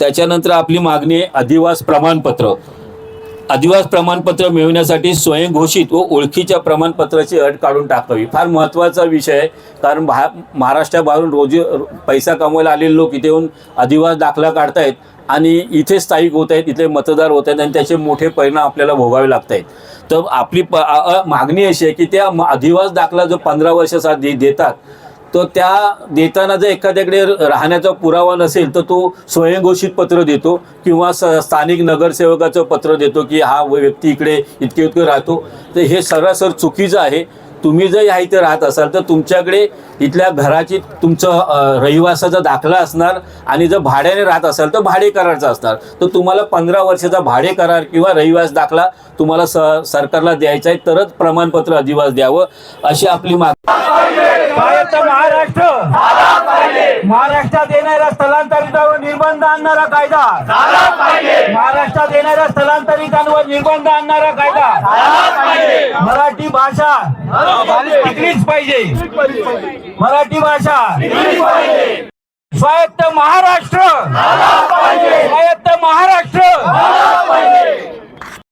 त्याच्यानंतर आपली मागणी आहे अधिवास प्रमाणपत्र. अधिवास प्रमाणपत्र मिळवण्यासाठी स्वयंघोषित व ओळखीच्या प्रमाणपत्राची अट काढून टाकावी. फार महत्त्वाचा विषय आहे कारण भा महाराष्ट्राबाहेरून रोजी पैसा कमवायला आलेले लोक इथे येऊन अधिवास दाखला काढतायत आणि इथे स्थायिक होत आहेत इथले मतदार होत आहेत आणि त्याचे मोठे परिणाम आपल्याला भोगावे लागत आहेत तर आपली प मागणी अशी आहे की त्या अधिवास दाखला जो पंधरा वर्षासाठी देतात तर त्या देताना जर एखाद्याकडे राहण्याचा पुरावा नसेल तर तो स्वयंघोषित पत्र देतो किंवा स स्थानिक नगरसेवकाचं पत्र देतो की हा व्यक्ती इकडे इतके इतके राहतो. तर हे सरासर चुकीचं आहे. तुम्ही जर ह्या इथे राहत असाल तर तुमच्याकडे इथल्या घराची तुमचं रहिवासाचा दाखला असणार आणि जर भाड्याने राहत असाल तर भाडे करारचा असणार. तर तुम्हाला पंधरा वर्षाचा भाडे करार किंवा रहिवास दाखला तुम्हाला स सरकारला द्यायचा आहे तरच प्रमाणपत्र अधिवास द्यावं अशी आपली महाराष्ट्र. महाराष्ट्रात येणाऱ्या स्थलांतरितांवर निर्बंध आणणारा कायदा. निर्बंध आणणारा कायदा. मराठी भाषा टिकलीच पाहिजे. मराठी भाषा स्वायत्त महाराष्ट्र